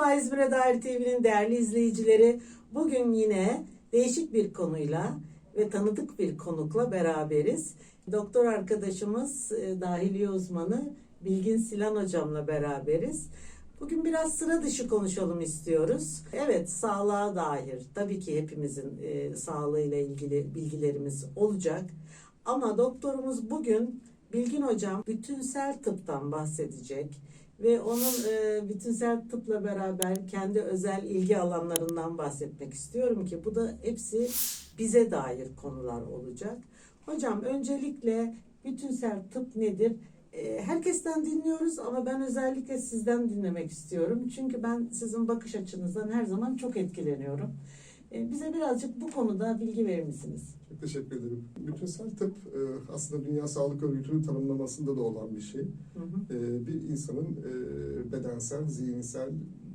Merhaba İzmir'e dair TV'nin değerli izleyicileri. Bugün yine değişik bir konuyla ve tanıdık bir konukla beraberiz. Doktor arkadaşımız, e, dahiliye uzmanı Bilgin Silan hocamla beraberiz. Bugün biraz sıra dışı konuşalım istiyoruz. Evet, sağlığa dair tabii ki hepimizin e, sağlığıyla ilgili bilgilerimiz olacak. Ama doktorumuz bugün Bilgin hocam bütünsel tıptan bahsedecek ve onun e, bütünsel tıpla beraber kendi özel ilgi alanlarından bahsetmek istiyorum ki bu da hepsi bize dair konular olacak. Hocam öncelikle bütünsel tıp nedir? E, herkesten dinliyoruz ama ben özellikle sizden dinlemek istiyorum. Çünkü ben sizin bakış açınızdan her zaman çok etkileniyorum. Bize birazcık bu konuda bilgi verir misiniz? Çok teşekkür ederim. Bütünsel tıp e, aslında Dünya Sağlık Örgütü'nün tanımlamasında da olan bir şey. Hı hı. E, Bir insanın e, bedensel, zihinsel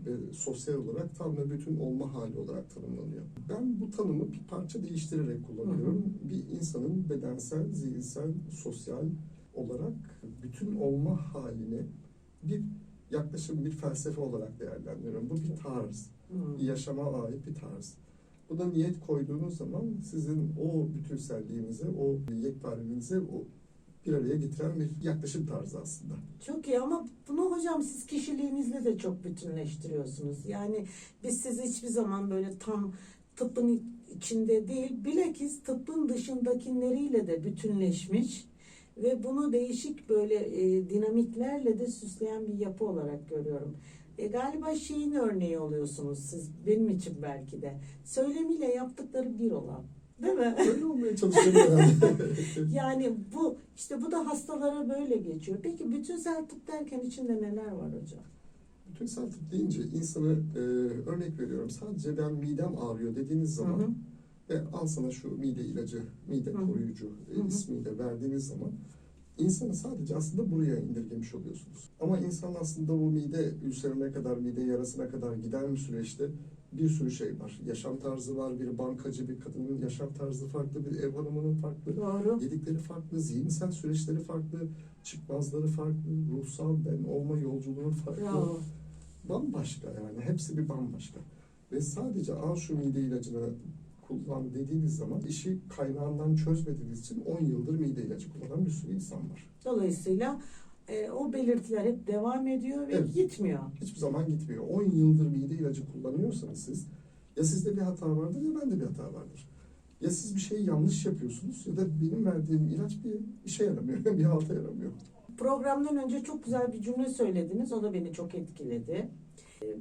ve sosyal olarak tam ve bütün olma hali olarak tanımlanıyor. Ben bu tanımı bir parça değiştirerek kullanıyorum. Bir insanın bedensel, zihinsel, sosyal olarak bütün olma halini bir yaklaşım, bir felsefe olarak değerlendiriyorum. Bu bir tarz, Hı. yaşama ait bir tarz. Buna niyet koyduğunuz zaman sizin o bütünselliğinizi, o yekpareliğinizi o bir araya getiren bir yaklaşım tarzı aslında. Çok iyi ama bunu hocam siz kişiliğinizle de çok bütünleştiriyorsunuz. Yani biz sizi hiçbir zaman böyle tam tıbbın içinde değil, bilakis tıbbın dışındakileriyle de bütünleşmiş ve bunu değişik böyle e, dinamiklerle de süsleyen bir yapı olarak görüyorum. E, galiba şeyin örneği oluyorsunuz siz benim için belki de. Söylemiyle yaptıkları bir olan. Değil mi? Öyle olmaya çalışıyorum. Yani bu işte bu da hastalara böyle geçiyor. Peki bütünsel tıp derken içinde neler var hocam? Bütünsel tıp deyince insanı e, örnek veriyorum. Sadece ben midem ağrıyor dediğiniz zaman Hı hı. ve al sana şu mide ilacı, mide Hı hı. koruyucu e, ismiyle verdiğiniz zaman insanı sadece aslında buraya indirgemiş oluyorsunuz. Ama insan aslında bu mide ülserine kadar, mide yarasına kadar giden bir süreçte bir sürü şey var. Yaşam tarzı var. Bir bankacı bir kadının yaşam tarzı farklı, bir ev hanımının farklı. Doğru. Yedikleri farklı, zihinsel süreçleri farklı, çıkmazları farklı, ruhsal ben olma yolculuğu farklı. Bravo. Bambaşka yani. Hepsi bir bambaşka. Ve sadece al şu mide ilacını kullan dediğiniz zaman işi kaynağından çözmediğiniz için 10 yıldır mide ilacı kullanan bir sürü insan var. Dolayısıyla e, o belirtiler hep devam ediyor ve Evet. gitmiyor. Hiçbir zaman gitmiyor. 10 yıldır mide ilacı kullanıyorsanız siz ya sizde bir hata vardır ya bende bir hata vardır. Ya siz bir şeyi yanlış yapıyorsunuz ya da benim verdiğim ilaç bir işe yaramıyor, bir halta yaramıyor. Programdan önce çok güzel bir cümle söylediniz. O da beni çok etkiledi.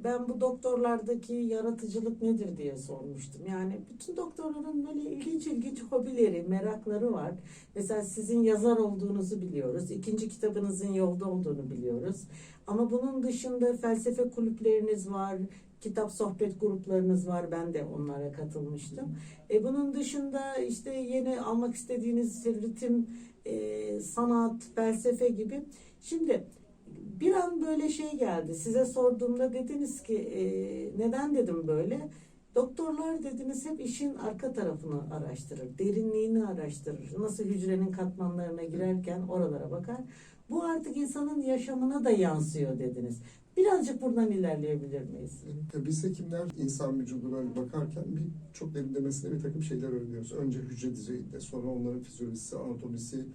Ben bu doktorlardaki yaratıcılık nedir diye sormuştum. Yani bütün doktorların böyle ilginç ilginç hobileri, merakları var. Mesela sizin yazar olduğunuzu biliyoruz. İkinci kitabınızın yolda olduğunu biliyoruz. Ama bunun dışında felsefe kulüpleriniz var, kitap sohbet gruplarınız var. Ben de onlara katılmıştım. E bunun dışında işte yeni almak istediğiniz ritim, e, sanat, felsefe gibi. Şimdi bir an böyle şey geldi. Size sorduğumda dediniz ki e, neden dedim böyle? Doktorlar dediniz hep işin arka tarafını araştırır, derinliğini araştırır. Nasıl hücrenin katmanlarına girerken oralara bakar. Bu artık insanın yaşamına da yansıyor dediniz. Birazcık buradan ilerleyebilir miyiz? Biz hekimler insan vücuduna bakarken bir çok derinlemesine bir takım şeyler öğreniyoruz. Önce hücre düzeyinde, sonra onların fizyolojisi, anatomisi,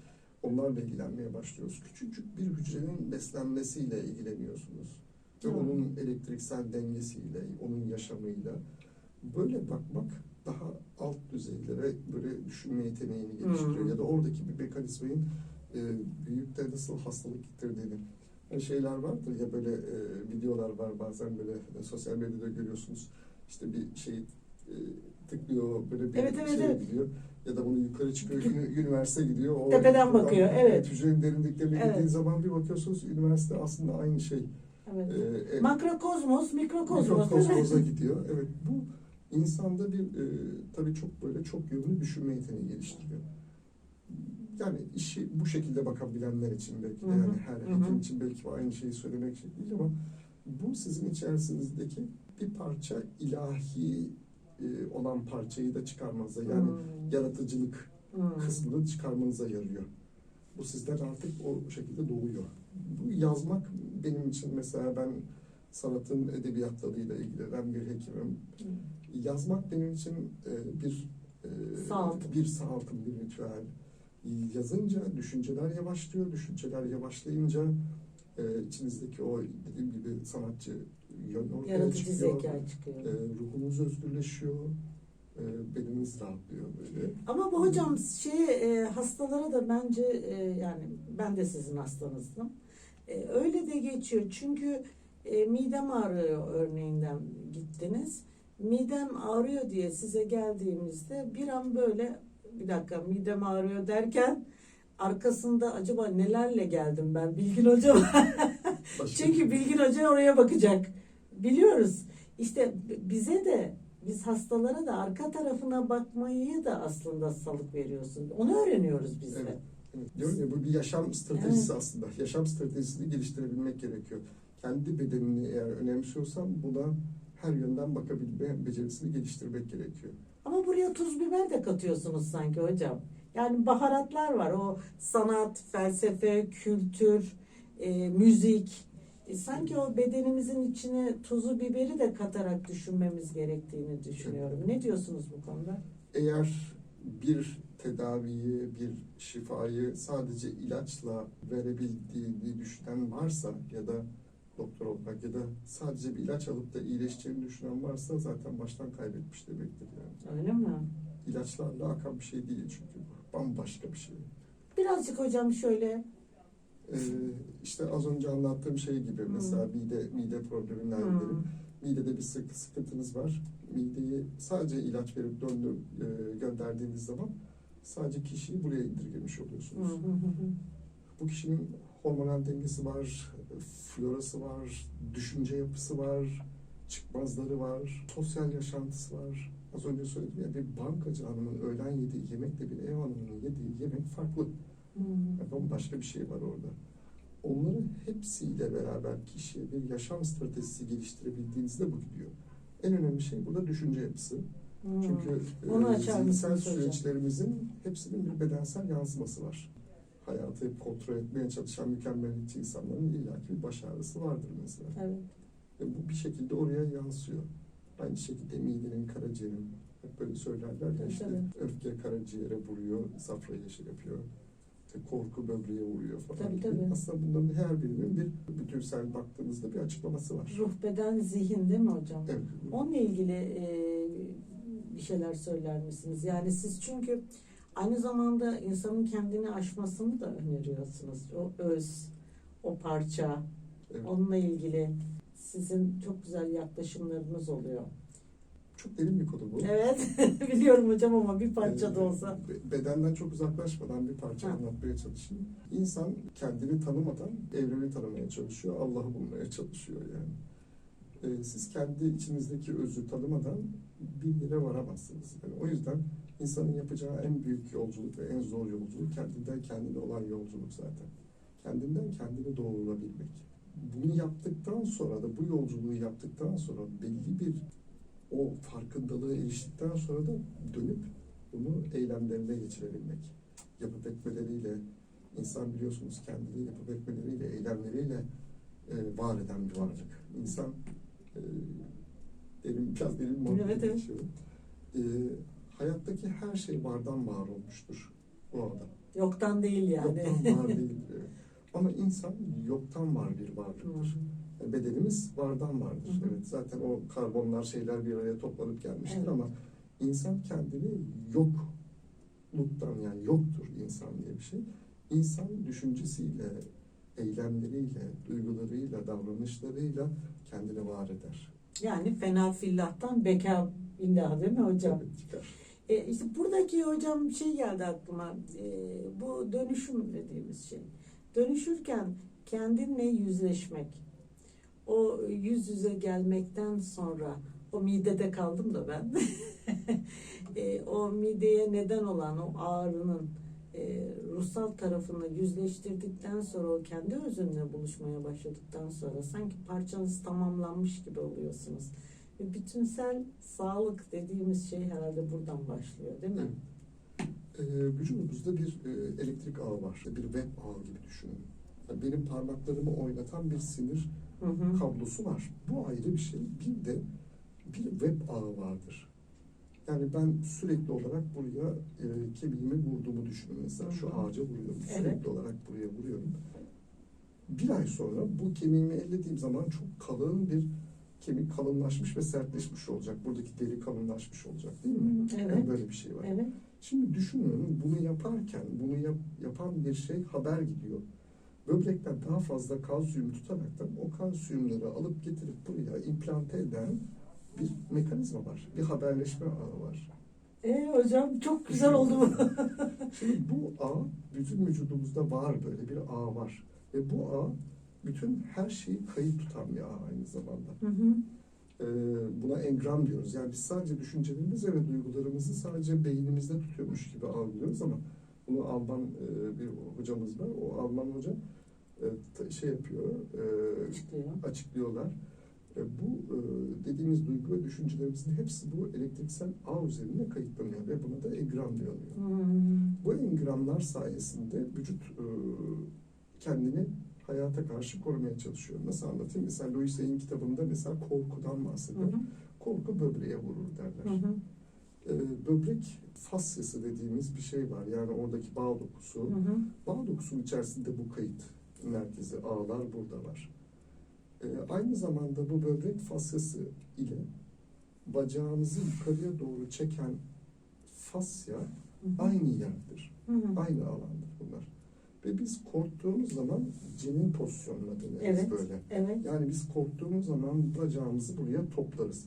onlarla ilgilenmeye başlıyoruz. Küçücük bir hücrenin beslenmesiyle ilgileniyorsunuz. Ve Hı. onun elektriksel dengesiyle, onun yaşamıyla. Böyle bakmak daha alt düzeylere böyle düşünme yeteneğini geliştiriyor. Hı. Ya da oradaki bir mekanizmayın e, büyükte nasıl hastalık getirdiğini. Hani şeyler vardır ya böyle e, videolar var bazen böyle e, sosyal medyada görüyorsunuz. İşte bir şey e, tıklıyor böyle bir Evet, evet, şeye evet. Ya da bunu yukarı çıkıyor, üniversite gidiyor. O Tepeden bakıyor, evet. Hücrenin derinliklerine Evet. gittiğin zaman bir bakıyorsunuz üniversite aslında aynı şey. Evet. E, e, Makrokozmos, mikrokozmos. değil mi? mikrokozmoza gidiyor. Evet bu insanda bir e, tabii çok böyle çok yönlü düşünme yeteneği geliştiriyor. Yani işi bu şekilde bakabilenler için belki de Hı hı, yani her hekim için belki bu aynı şeyi söylemek için değil ama bu sizin içerisinizdeki bir parça ilahi olan parçayı da çıkarmanıza yani Hmm. yaratıcılık Hmm. kısmını çıkarmanıza yarıyor. Bu sizden artık o şekilde doğuyor. Bu yazmak benim için mesela ben sanatın edebiyat dalıyla ilgilenen bir hekimim. Yazmak benim için e, bir e, Sağaltım. bir sağaltım, bir ritüel. Yazınca düşünceler yavaşlıyor. Düşünceler yavaşlayınca e, içinizdeki o dediğim gibi sanatçı ortaya Yaratıcı çıkıyor. zeka çıkıyor. E, ruhunuz özgürleşiyor. E, bedeniniz rahatlıyor böyle. Ama bu hocam şey e, hastalara da bence e, yani ben de sizin hastanızdım. E, öyle de geçiyor çünkü e, midem ağrıyor örneğinden gittiniz. Midem ağrıyor diye size geldiğimizde bir an böyle bir dakika midem ağrıyor derken arkasında acaba nelerle geldim ben Bilgin hocam. Başka- Çünkü Bilgin Hoca oraya bakacak. Biliyoruz. İşte bize de biz hastalara da arka tarafına bakmayı da aslında salık veriyorsun. Onu öğreniyoruz biz de. Evet. Evet, diyorum ya bu bir yaşam stratejisi aslında. Yaşam stratejisini geliştirebilmek gerekiyor. Kendi bedenini eğer önemsiyorsan buna her yönden bakabilme becerisini geliştirmek gerekiyor. Ama buraya tuz biber de katıyorsunuz sanki hocam. Yani baharatlar var. O sanat, felsefe, kültür, e, müzik. E, sanki o bedenimizin içine tuzu biberi de katarak düşünmemiz gerektiğini düşünüyorum. Ne diyorsunuz bu konuda? Eğer bir tedaviyi, bir şifayı sadece ilaçla verebildiğini düşünen varsa ya da doktor olarak ya da sadece bir ilaç alıp da iyileşeceğini düşünen varsa zaten baştan kaybetmiş demektir yani. Öyle mi? İlaçlarla akan bir şey değil çünkü bu. Bambaşka bir şey. Birazcık hocam şöyle Ee, işte az önce anlattığım şey gibi Hmm. mesela mide mide probleminden Hmm. gidelim. Midede bir sık sıkıntınız var. Mideyi sadece ilaç verip döndür, e, gönderdiğiniz zaman sadece kişiyi buraya indirgemiş oluyorsunuz. hı hı hı. Bu kişinin hormonal dengesi var, florası var, düşünce yapısı var, çıkmazları var, sosyal yaşantısı var. Az önce söyledim ya bir bankacı hanımın öğlen yediği yemekle bir ev hanımının yediği yemek farklı. Hı. Yani bambaşka bir şey var orada. Onların hepsiyle beraber kişiye bir yaşam stratejisi geliştirebildiğinizde bu gidiyor. En önemli şey burada düşünce yapısı. Hı. Çünkü Onu e, zihinsel hocam? süreçlerimizin hepsinin bir bedensel yansıması var. Hayatı hep kontrol etmeye çalışan mükemmeliyetçi insanların illaki bir baş ağrısı vardır mesela. Evet. Ve bu bir şekilde oraya yansıyor. Aynı şekilde midenin, karaciğerin hep böyle söylerler ya işte tabii. öfke karaciğere vuruyor, safrayı yeşil yapıyor. Korku böbreğe vuruyor falan Tabii, tabii. Aslında bunların her birinin bir bütünsel baktığınızda bir açıklaması var. Ruh, beden, zihin değil mi hocam? Evet. Onunla ilgili e, bir şeyler söyler misiniz? Yani siz çünkü aynı zamanda insanın kendini aşmasını da öneriyorsunuz. O öz, o parça, Evet. onunla ilgili sizin çok güzel yaklaşımlarınız oluyor. Çok derin bir konu bu. Evet, biliyorum hocam ama bir parça da Ee, olsa. be- Bedenden çok uzaklaşmadan bir parça Ha. anlatmaya çalışayım. İnsan kendini tanımadan evreni tanımaya çalışıyor, Allah'ı bulmaya çalışıyor yani. Ee, siz kendi içinizdeki özü tanımadan bir yere varamazsınız. Yani o yüzden insanın yapacağı en büyük yolculuk ve en zor yolculuk kendinden kendine olan yolculuk zaten. Kendinden kendini doğrulabilmek. Bunu yaptıktan sonra da bu yolculuğu yaptıktan sonra belli bir o farkındalığa eriştikten sonra da dönüp bunu eylemlerine geçirebilmek. Yapıp etmeleriyle, insan biliyorsunuz kendini yapıp etmeleriyle, eylemleriyle e, var eden bir varlık. İnsan e, derin, biraz derin bir Evet, evet. E, hayattaki her şey vardan var olmuştur o adam. Yoktan değil yani. Yoktan var değil. Ama insan yoktan var bir Hı varlıktır. hı. Yani bedenimiz vardan vardır. Hı hı. Evet zaten o karbonlar şeyler bir araya toplanıp gelmiştir Evet. ama insan kendini yokluktan yani yoktur insan diye bir şey. İnsan düşüncesiyle, eylemleriyle, duygularıyla, davranışlarıyla kendini var eder. Yani fena fillahtan beka billah değil mi hocam? Tabii çıkar. E, işte buradaki hocam bir şey geldi aklıma. E, bu dönüşüm dediğimiz şey. Dönüşürken kendinle yüzleşmek. O yüz yüze gelmekten sonra o midede kaldım da ben. E, o mideye neden olan o ağrının e, ruhsal tarafını yüzleştirdikten sonra o kendi özünle buluşmaya başladıktan sonra sanki parçanız tamamlanmış gibi oluyorsunuz. Ve bütünsel sağlık dediğimiz şey herhalde buradan başlıyor değil mi? Ee, vücudumuzda bir e, elektrik ağı var. Bir web ağı gibi düşünün. Benim parmaklarımı oynatan bir sinir Hı hı. kablosu var. Bu ayrı bir şey. Bir de bir web ağı vardır. Yani ben sürekli olarak buraya e, kemiğimi vurduğumu düşünün mesela. Şu ağaca vuruyorum. Sürekli Evet. olarak buraya vuruyorum. Bir ay sonra bu kemiğimi ellediğim zaman çok kalın bir kemik kalınlaşmış ve sertleşmiş olacak. Buradaki deri kalınlaşmış olacak değil mi? Hı, Yani Evet. böyle bir şey var. Evet. Şimdi düşünün bunu yaparken bunu yap- yapan bir şey haber gidiyor. Böbrekten daha fazla kalsiyum tutaraktan o kalsiyumları alıp getirip buraya implante eden bir mekanizma var. Bir haberleşme ağı var. E hocam çok güzel oldu bu. Şimdi bu ağ bütün vücudumuzda var böyle bir ağ var. Ve bu ağ bütün her şeyi kayıt tutan bir ağ aynı zamanda. Hı hı. Ee, buna engram diyoruz. Yani biz sadece düşüncelerimizi ve duygularımızı sadece beynimizde tutuyormuş gibi algılıyoruz ama bunu Alman e, bir hocamız var. O Alman hoca e, şey yapıyor, e, Çıkıyor. açıklıyorlar. E, bu e, dediğimiz duygu ve düşüncelerimizin hepsi bu elektriksel ağ üzerinde kayıtlanıyor ve buna da engram diyor. Hmm. Bu engramlar sayesinde vücut e, kendini hayata karşı korumaya çalışıyor. Nasıl anlatayım? Mesela Louis Hay'in kitabında mesela korkudan Hı bahseder. hı. Korku böbreğe vurur derler. Hı hı. Ee, böbrek fasyası dediğimiz bir şey var. Yani oradaki bağ dokusu. Hı hı. Bağ dokusunun içerisinde bu kayıt merkezi ağlar burada var. Ee, aynı zamanda bu böbrek fasyası ile bacağımızı yukarıya doğru çeken fasya Hı hı. aynı yerdir. Hı hı. Aynı alandır bunlar. Ve biz korktuğumuz zaman cenin pozisyonuna döneriz Evet. böyle. Evet. Yani biz korktuğumuz zaman bacağımızı buraya toplarız.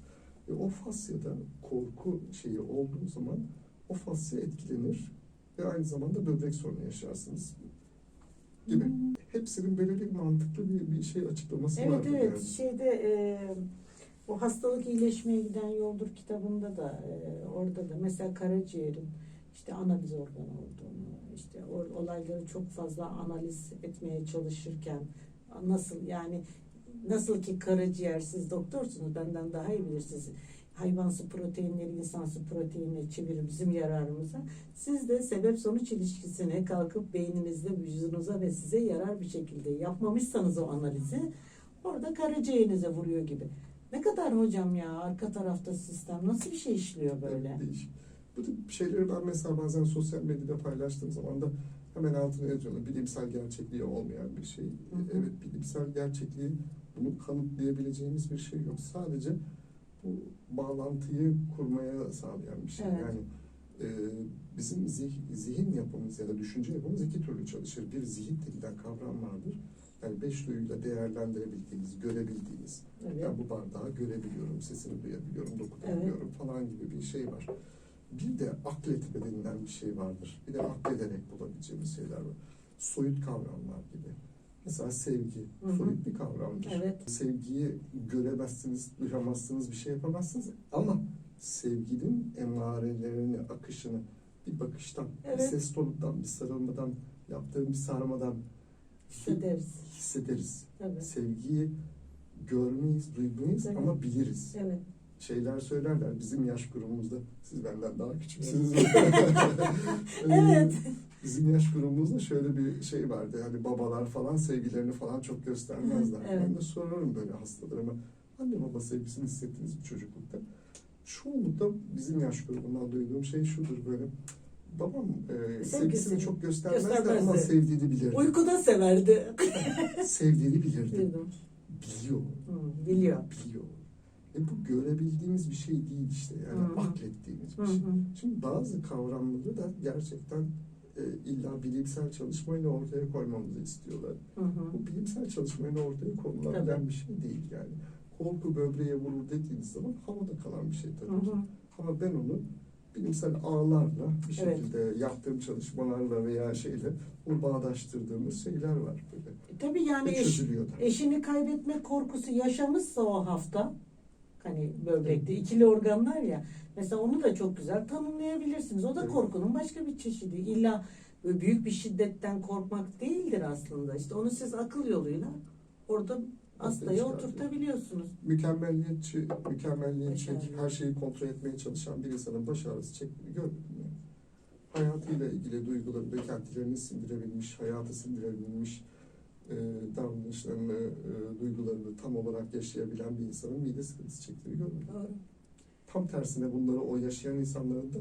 Ve o fasyada korku şeyi olduğu zaman o fasya etkilenir ve aynı zamanda böbrek sorunu yaşarsınız gibi. Hmm. Hepsinin böyle bir mantıklı bir, bir şey açıklaması Evet vardır evet yani. şeyde e, o hastalık iyileşmeye giden yoldur kitabında da e, orada da mesela karaciğerin işte analiz organı olduğunu işte olayları çok fazla analiz etmeye çalışırken nasıl yani nasıl ki karaciğer siz doktorsunuz benden daha iyi bilirsiniz hayvansı proteinleri insansı proteinle çevirir bizim yararımıza. Siz de sebep sonuç ilişkisine kalkıp beyninizde vücudunuza ve size yarar bir şekilde yapmamışsanız o analizi orada karaciğerinize vuruyor gibi. Ne kadar hocam ya arka tarafta sistem nasıl bir şey işliyor böyle? Değişik. Bu tip şeyleri ben mesela bazen sosyal medyada paylaştığım zaman da hemen altına yazıyorum. Bilimsel gerçekliği olmayan bir şey. hı. Evet bilimsel gerçekliği bunu kanıtlayabileceğimiz bir şey yok. Sadece bu bağlantıyı kurmaya sağlayan bir şey. Evet. Yani e, bizim zih- zihin yapımız ya da düşünce yapımız iki türlü çalışır. Bir zihin denilen kavram vardır. Yani beş duyuyla değerlendirebildiğimiz, görebildiğimiz, Evet. ya bu bardağı görebiliyorum, sesini duyabiliyorum, dokunabiliyorum falan gibi bir şey var. Bir de akletme denilen bir şey vardır. Bir de aklederek bulabileceğimiz şeyler var. Soyut kavramlar gibi. Mesela sevgi, Hı hı. soyut bir kavramdır. Evet. Sevgiyi göremezsiniz, duyamazsınız, bir şey yapamazsınız. Ama sevginin emarelerini, akışını bir bakıştan, bir Evet. ses tonundan, bir sarılmadan, yaptığım bir sarmadan Hissederiz. hissederiz. Evet. Sevgiyi görmeyiz, duymayız Evet. ama biliriz. Evet. Şeyler söylerler bizim yaş grubumuzda. Siz benden daha küçüksünüz. Evet. Bizim yaş grubumuzda şöyle bir şey vardı. Hani babalar falan sevgilerini falan çok göstermezler. Evet. Ben de sorarım böyle hastalarıma. Anne baba sevgisini hissettiniz mi çocuklukta? Çoğunlukla bizim yaş grubundan duyduğum şey şudur böyle. Babam e, sevgisini çok göstermezdi, göstermezdi. ama sevdiğini bilirdi. Uykuda severdi. Sevdiğini bilirdi. Biliyor. Hı, biliyor. biliyor. E bu görebildiğimiz bir şey değil işte yani Hı hı. aklettiğimiz Hı bir şey. hı. Şimdi bazı kavramları da gerçekten e, illa bilimsel çalışmayla ortaya koymamızı istiyorlar. Hı hı. Bu bilimsel çalışmayla ortaya konulabilen Tabii. bir şey değil yani. Korku böbreğe vurur dediğiniz zaman havada kalan bir şey tabii Hı ki. hı. Ama ben onu bilimsel ağlarla bir Evet. şekilde yaptığım çalışmalarla veya şeyle bunu bağdaştırdığımız şeyler var böyle. E, Tabii yani eş, eşini kaybetme korkusu yaşamışsa o hafta hani böbrekte ikili organlar ya mesela onu da çok güzel tanımlayabilirsiniz. O da korkunun başka bir çeşidi. İlla büyük bir şiddetten korkmak değildir aslında. İşte onu siz akıl yoluyla orada çıkartıyor. oturtabiliyorsunuz. mükemmelliyetçi, mükemmelliyetçi, Başarılı. her şeyi kontrol etmeye çalışan bir insanın baş ağrısı çektiğini görmedim yani. Hayatıyla ilgili duyguları, beklentilerini sindirebilmiş, hayatı sindirebilmiş, e, davranışlarını, e, duygularını tam olarak yaşayabilen bir insanın mide sıkıntısı çektiğini görmedim. Doğru. Tam tersine bunları o yaşayan insanların da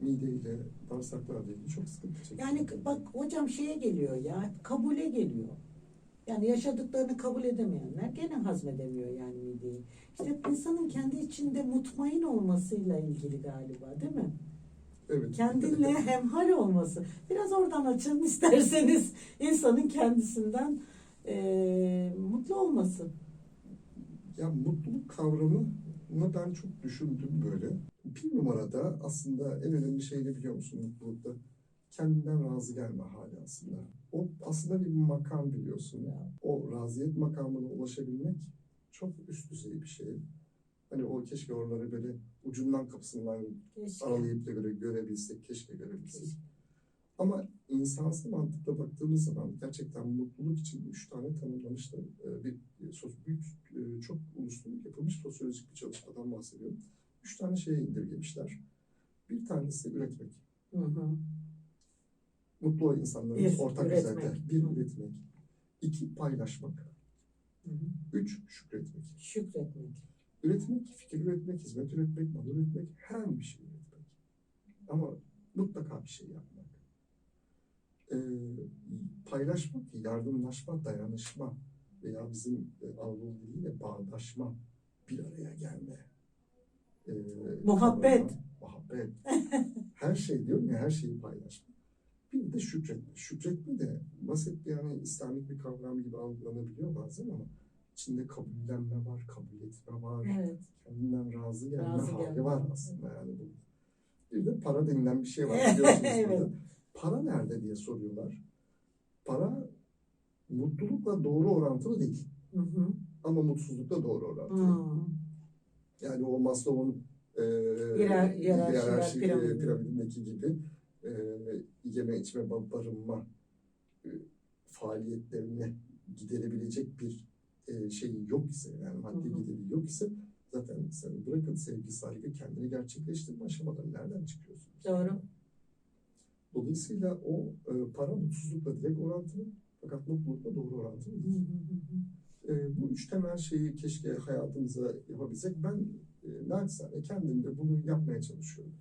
mideyle, bağırsaklarla ilgili çok sıkıntı çekiyor. Yani bak hocam şeye geliyor ya, kabule geliyor. Yani yaşadıklarını kabul edemeyenler gene hazmedemiyor yani mideyi. İşte insanın kendi içinde mutmain olmasıyla ilgili galiba değil mi? Evet. Kendinle hemhal olması. Biraz oradan açın isterseniz insanın kendisinden eee, mutlu olması. Ya mutluluk kavramını ben çok düşündüm böyle. Bir numarada aslında en önemli şey ne biliyor musun mutlulukta? Kendinden razı gelme hali aslında. O aslında bir makam biliyorsun. O raziyet makamına ulaşabilmek çok üst düzey bir şey. Hani o keşke oraları böyle ucundan kapısından Keşke. aralayıp da göre, görebilsek, keşke görebilsek. Ama insansı mantıkla baktığımız zaman gerçekten mutluluk için üç tane tanımlamışlar. Ee, Bir, sos- büyük, e, çok uluslu yapılmış sosyolojik bir çalışmadan bahsediyorum. Üç tane şeye indirgemişler. Bir tanesi üretmek. Hı hı. Mutlu insanların Bir, ortak özellikler. Bir, üretmek. İki, paylaşmak. Hı hı. Üç, şükretmek. Şükretmek. Üretmek, fikir üretmek, hizmet üretmek, mal üretmek, herhangi bir şey üretmek. Ama mutlaka bir şey yapmak. Ee, paylaşmak, yardımlaşma, dayanışma veya bizim e, Anadolu diliyle bağdaşma, bir araya gelme. Ee, Muhabbet. kavrama, Muhabbet. her şey diyorum ya, her şeyi paylaşma. Bir de şükretme. Şükretme de basit bir yani İslamik bir kavram gibi algılanabiliyor bazen ama içinde kabullenme var, kabul etme var Evet. kendinden razı gelme Razı hali gelme. var aslında yani bu. Bir de para denilen bir şey var biliyorsunuz Evet. burada. Para nerede diye soruyorlar. Para mutlulukla doğru orantılı değil. Hı hı. Ama mutsuzlukla doğru orantılı. Hı. Yani o Maslow'un e, hiyerarşi, e, piramidi. piramidindeki gibi e, yeme içme ba- barınma e, faaliyetlerini giderebilecek bir e, şey yok ise yani maddi Hı yok ise zaten sen bırakın sevgi saygı kendini gerçekleştirme aşamaları nereden çıkıyorsunuz? Doğru. Dolayısıyla o e, para mutsuzlukla direkt orantılı fakat mutlulukla doğru orantılı Hı hı hı. E, bu üç temel şeyi keşke hayatımıza yapabilsek. Ben e, naçizane kendimde bunu yapmaya çalışıyorum.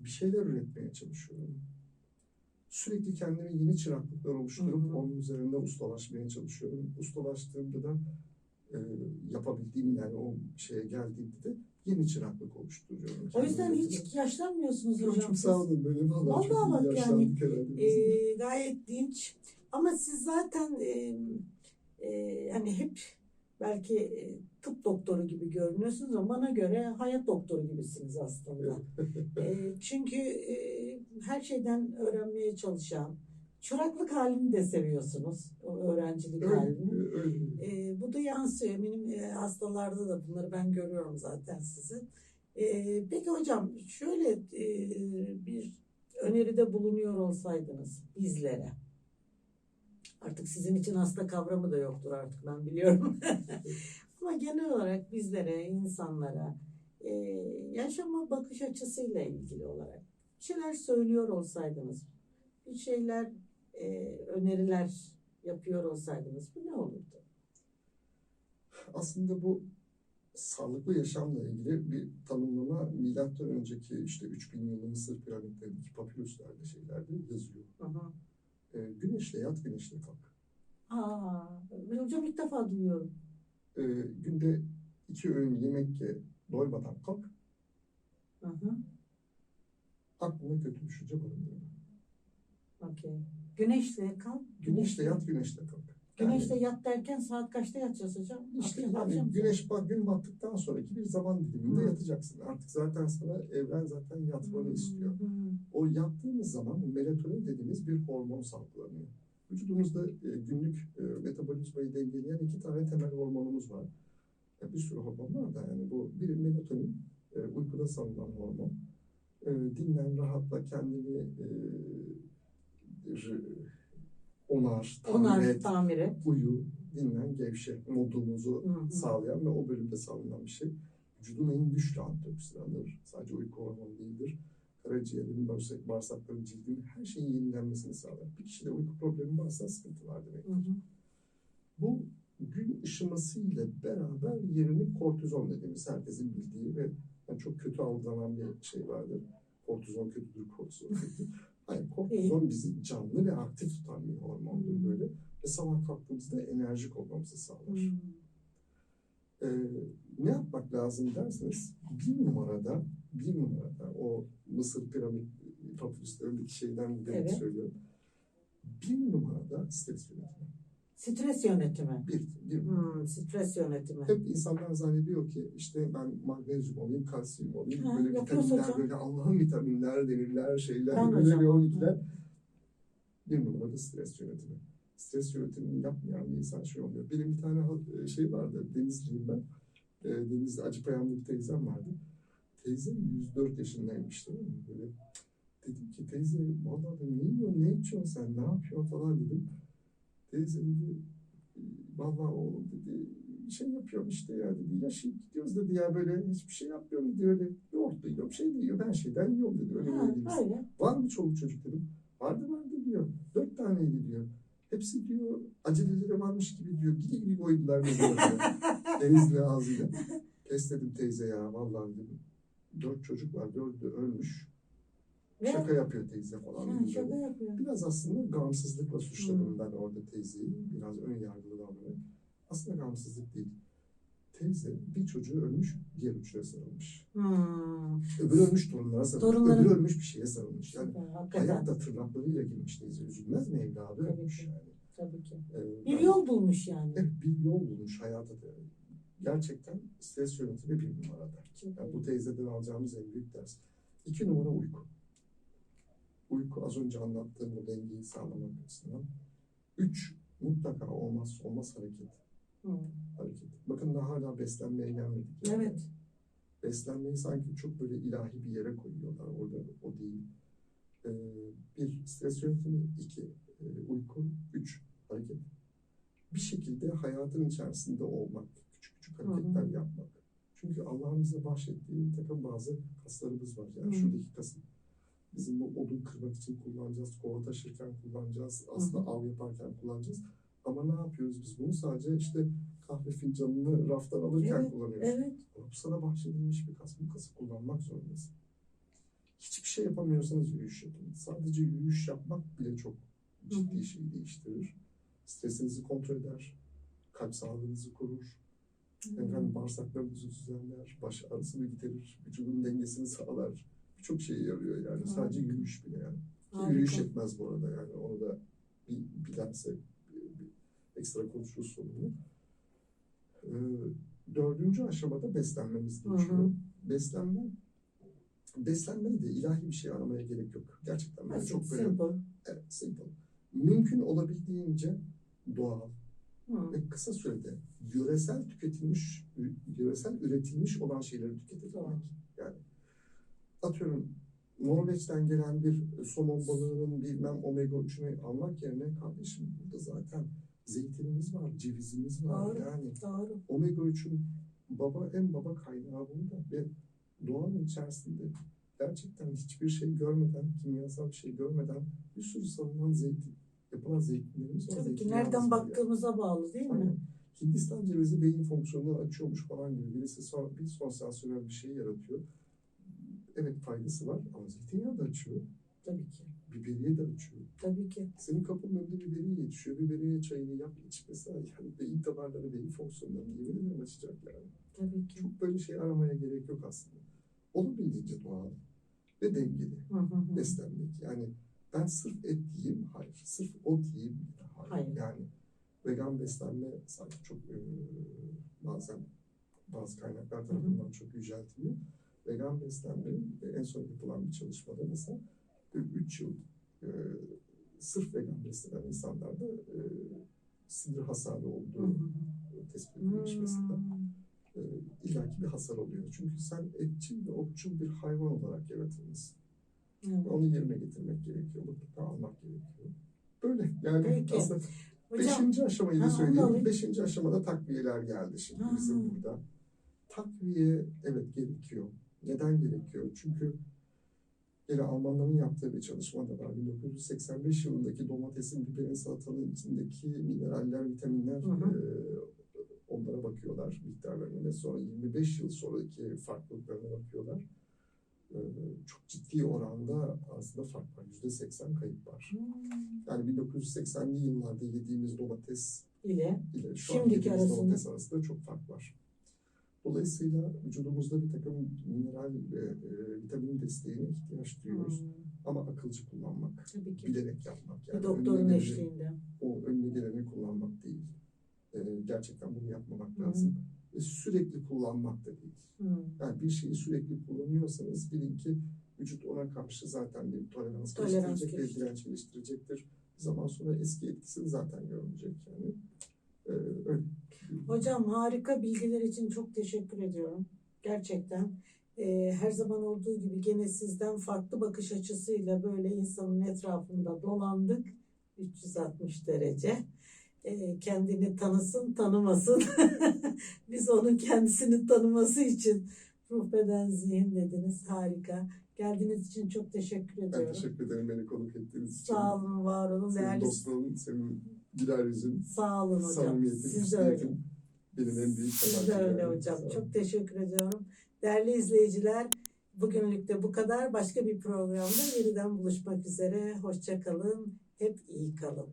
Bir şeyler üretmeye çalışıyorum. Sürekli kendime yeni çıraklıklar oluşturup Hı hı. onun üzerinde ustalaşmaya çalışıyorum. Ustalaştığımda da e, yapabildiğim yani o şeye geldiğimde de yeni çıraklık oluşturuyorum. O yüzden kendime. hiç yaşlanmıyorsunuz hocam. çok sağ olun böyle vallahi, Vallahi çok iyi yani, yaşlandık herhalde. biz. Ee, gayet dinç. Ama siz zaten e, e, hani hep belki e, tıp doktoru gibi görünüyorsunuz ama bana göre hayat doktoru gibisiniz aslında. E, çünkü e, her şeyden öğrenmeye çalışan, çıraklık halini de seviyorsunuz. O öğrencilik öyle, halini. öyle. E, bu da yansıyor. Benim e, hastalarda da bunları ben görüyorum zaten sizin. E, peki hocam şöyle e, bir öneride bulunuyor olsaydınız bizlere. Artık sizin için hasta kavramı da yoktur artık ben biliyorum. Ama genel olarak bizlere, insanlara e, yaşama bakış açısıyla ilgili olarak bir şeyler söylüyor olsaydınız, bir şeyler e, öneriler yapıyor olsaydınız bu ne olurdu? aslında bu sağlıklı yaşamla ilgili bir tanımlama milattan önceki işte 3000 yılı Mısır piramitlerindeki papirüslerde şeylerde yazıyor. Hı Ee, güneşle yat, güneşle kalk. Aa, hocam ilk defa duyuyorum. Ee, günde iki öğün yemek ye, doymadan kalk. Hı hı. Aklına kötü düşünce barındırma. Okey. Güneşle kalk. Güneşle yat, güneşle kalk. Güneşle Yani yat derken saat kaçta yatacağız hocam? işte yani güneş bak gün battıktan sonraki bir zaman diliminde yatacaksın. Artık zaten sana evren zaten yatmanı istiyor. O yattığımız zaman melatonin dediğimiz bir hormon salgılanıyor. Vücudumuzda e, günlük e, metabolizmayı dengeleyen iki tane temel hormonumuz var. Ya bir sürü hormon var da yani bu biri melatonin, e, uykuda salınan hormon. E, dinlen, rahatla, kendini e, onar, tamir Onar et, tamir et. uyu, dinlen, gevşe modumuzu Hı hı. sağlayan ve o bölümde sağlanan bir şey. Vücudun en güçlü antioksidanıdır. Sadece uyku hormonu değildir. Karaciğerin, bağırsak, bağırsakların, cildin her şeyin yenilenmesini sağlar. Bir kişide uyku problemi varsa sıkıntı var demek. Hı hı. Bu gün ışıması ile beraber yerini kortizon dediğimiz herkesin bildiği ve yani çok kötü algılanan bir şey vardır. Kortizon kötüdür, kortizon kötüdür. Hayır, kortizon bizi canlı ve aktif tutan bir hormondur Hmm. böyle. Ve sabah kalktığımızda enerjik olmamızı sağlar. Hmm. Ee, ne yapmak lazım derseniz bir numarada bir numarada o Mısır piramit papyruslarındaki şeyden giderek Evet. söylüyorum. Bir numarada stres yönetimi. Stres yönetimi. Bir, bir Hmm, stres yönetimi. Hep insanlar zannediyor ki işte ben magnezyum olayım, kalsiyum olayım, Ha, böyle vitaminler, hocam. böyle Allah'ın vitaminler, demirler, şeyler, Ben böyle hocam. bir 12'ler. Bir numarada stres yönetimi. Stres yönetimini yapmayan bir insan şey oluyor. Benim bir tane ha- şey vardı, Denizliyim ben. E, Denizli Acıpayamlı bir teyzem vardı. Teyze 104 yaşındaymış tamam mı? Böyle dedim ki teyze dedim, ne yiyorsun, ne içiyorsun sen, ne yapıyorsun falan dedim. Teyze dedi, vallahi oğlum dedi, bir şey yapıyorum işte ya dedi, yaşayıp gidiyoruz dedi ya böyle hiçbir şey yapmıyorum dedi öyle yoğurt da yiyorum, şey de yiyorum, ben şeyden yiyorum dedi, öyle Ha, öyle. Var mı çoluk çocuk dedim. Vardı vardı diyor. Dört taneydi diyor. Hepsi diyor aceleleri varmış gibi diyor. Gidi gibi koydular oraya. Denizli ağzıyla. Pes dedim teyze ya vallahi dedim. Dört çocuk var. Dördü ölmüş. Ve Şaka yapıyor teyze falan. Ha, dedim şaka yapıyor. Biraz aslında gamsızlıkla suçladım Hmm. ben orada teyzeyi. Biraz ön yargılı davranarak. Aslında gamsızlık değil. Teyze bir çocuğu ölmüş, diğer üçüne sarılmış. Hmm. Öbürü ölmüş torunlara sarılmış. Torunları- Öbürü ölmüş bir şeye sarılmış. Yani hakikaten. Hayatta tırnaklarıyla girmiş teyze. Üzülmez mi evladı Tabii ölmüş ki. yani. Tabii ki. Ee, Bir ben- yol bulmuş yani. Evet bir yol bulmuş hayata da. Gerçekten stres yönetimi bir numarada. Çok Yani bu teyzeden alacağımız en büyük ders. İki numara uyku. Uyku az önce anlattığım o dengeyi sağlamak açısından. Üç mutlaka olmazsa olmaz hareket. Hmm. hareket. Bakın daha hala beslenmeye gelmedik. yani. Evet. beslenmeyi sanki çok böyle ilahi bir yere koyuyorlar. Orada o değil. Ee, bir, stres yönetimi. iki e, uyku. Üç, hareket. Bir şekilde hayatın içerisinde olmak. Küçük küçük hareketler yapmak. Çünkü Allah'ın bize bahşettiği takım bazı kaslarımız var. Yani Hı. şuradaki kasım. Bizim bu odun kırmak için kullanacağız, kova taşırken kullanacağız, aslında av yaparken kullanacağız. Ama ne yapıyoruz biz bunu? Sadece işte kahve fincanını raftan alırken Evet, kullanıyoruz. Evet. Ama bu sana bahşedilmiş bir kas. Bu kası kullanmak zorundasın. Hiçbir şey yapamıyorsanız yürüyüş yapın. Sadece yürüyüş yapmak bile çok ciddi hı. şeyi değiştirir. Stresinizi kontrol eder. Kalp sağlığınızı korur. Efendim bağırsaklarınızı düzenler. Baş ağrısını giderir. Vücudun dengesini sağlar. Birçok şeye yarıyor yani. Harika. Sadece yürüyüş bile yani. Harika. yürüyüş yetmez bu arada yani. Onu da bir bilense bir, bir ekstra konuşuruz sonunu. Ee, dördüncü aşamada beslenmemiz Hı hı. geçiyor. Beslenme beslenmede de ilahi bir şey aramaya gerek yok. Gerçekten böyle Basit, çok böyle simple. evet, simple. Mümkün olabildiğince doğal Hmm. ve kısa sürede yöresel tüketilmiş, yöresel üretilmiş olan şeyleri tüketebilmek. Yani atıyorum Norveç'ten gelen bir somon balığının bilmem omega 3'ünü almak yerine kardeşim burada zaten zeytinimiz var, cevizimiz var. Doğru. Yani Doğru. omega 3'ün baba en baba kaynağı burada ve doğanın içerisinde gerçekten hiçbir şey görmeden, kimyasal bir şey görmeden bir sürü salınan zeytin, yapılan zeytinlerimiz var. Tabii ki nereden var yani. baktığımıza bağlı değil mi? Hindistan cevizi beyin fonksiyonunu açıyormuş falan gibi birisi son, bir son sansürel bir şey yaratıyor. Evet faydası var ama zeytinyağı da açıyor. Tabii ki. Biberiye de açıyor. Tabii ki. Senin kapının önünde biberiye yetişiyor. Biberiye çayını yap iç mesela. Yani beyin damarları, beyin fonksiyonlarını yemin ederim açacak yani. Tabii ki. Çok böyle şey aramaya gerek yok aslında. Olabildiğince doğal ve dengeli beslenmek. Yani ben sırf et yiyeyim, hayır. Sırf ot yiyeyim, hayır. Hayır. Yani vegan beslenme sanki çok e, bazen bazı kaynaklar tarafından çok yüceltiliyor. Vegan beslenmenin e, en son yapılan bir çalışmada mesela 3 yıl e, sırf vegan beslenen insanlarda e, sinir hasarı olduğu hı hı. tespit edilmiş mesela Hmm. e, illaki bir hasar oluyor. Çünkü sen etçil ve otçul bir hayvan olarak yaratılmışsın. Evet. Onu yerine getirmek gerekiyor. Mutlaka almak gerekiyor. Böyle yani Peki. aslında Hocam beşinci aşamayı da söyleyeyim. Beşinci aşamada takviyeler geldi şimdi Ha. bizim burada. Takviye evet gerekiyor. Neden gerekiyor? Çünkü Yine Almanların yaptığı bir çalışma da var. 1985 yılındaki domatesin, biberin, salatalığın içindeki mineraller, vitaminler Hı hı. e, onlara bakıyorlar miktarlarına ve sonra 25 yıl sonraki farklılıklarına bakıyorlar. E, çok ciddi oranda aslında fark var. %80 kayıp var. Yani 1980'li yıllarda yediğimiz domates ile ile şu an Şimdiki yediğimiz arasında. domates arasında çok fark var. Dolayısıyla vücudumuzda bir takım mineral ve e, vitamin desteğine ihtiyaç duyuyoruz. Hmm, Ama akılcı kullanmak, tabii ki. bilerek yapmak. Yani doktorun eşliğinde. O önüne geleni kullanmak değil. E, gerçekten bunu yapmamak hı. lazım. Ve sürekli kullanmak da değil. Hmm, Yani bir şeyi sürekli kullanıyorsanız bilin ki vücut ona karşı zaten bir tolerans, Tolerans geliştirecek ve direnç geliştirecektir. Zaman sonra eski etkisini zaten görmeyecek yani. E, öyle. Hocam harika bilgiler için çok teşekkür ediyorum. Gerçekten e, her zaman olduğu gibi gene sizden farklı bakış açısıyla böyle insanın etrafında dolandık. 360 derece. E, kendini tanısın tanımasın. Biz onun kendisini tanıması için ruh beden zihin dediniz. Harika. Geldiğiniz için çok teşekkür Ben ediyorum. teşekkür ederim beni konuk ettiğiniz için. Sağ olun, var olun. Senin Değerli dostluğun, senin güler yüzün, Sağ olun hocam. samimiyetin, Siz de öyle. benim en büyük Siz de öyle yani. hocam. Çok teşekkür ediyorum. Değerli izleyiciler, bugünlük de bu kadar. Başka bir programda yeniden buluşmak üzere. Hoşça kalın. Hep iyi kalın.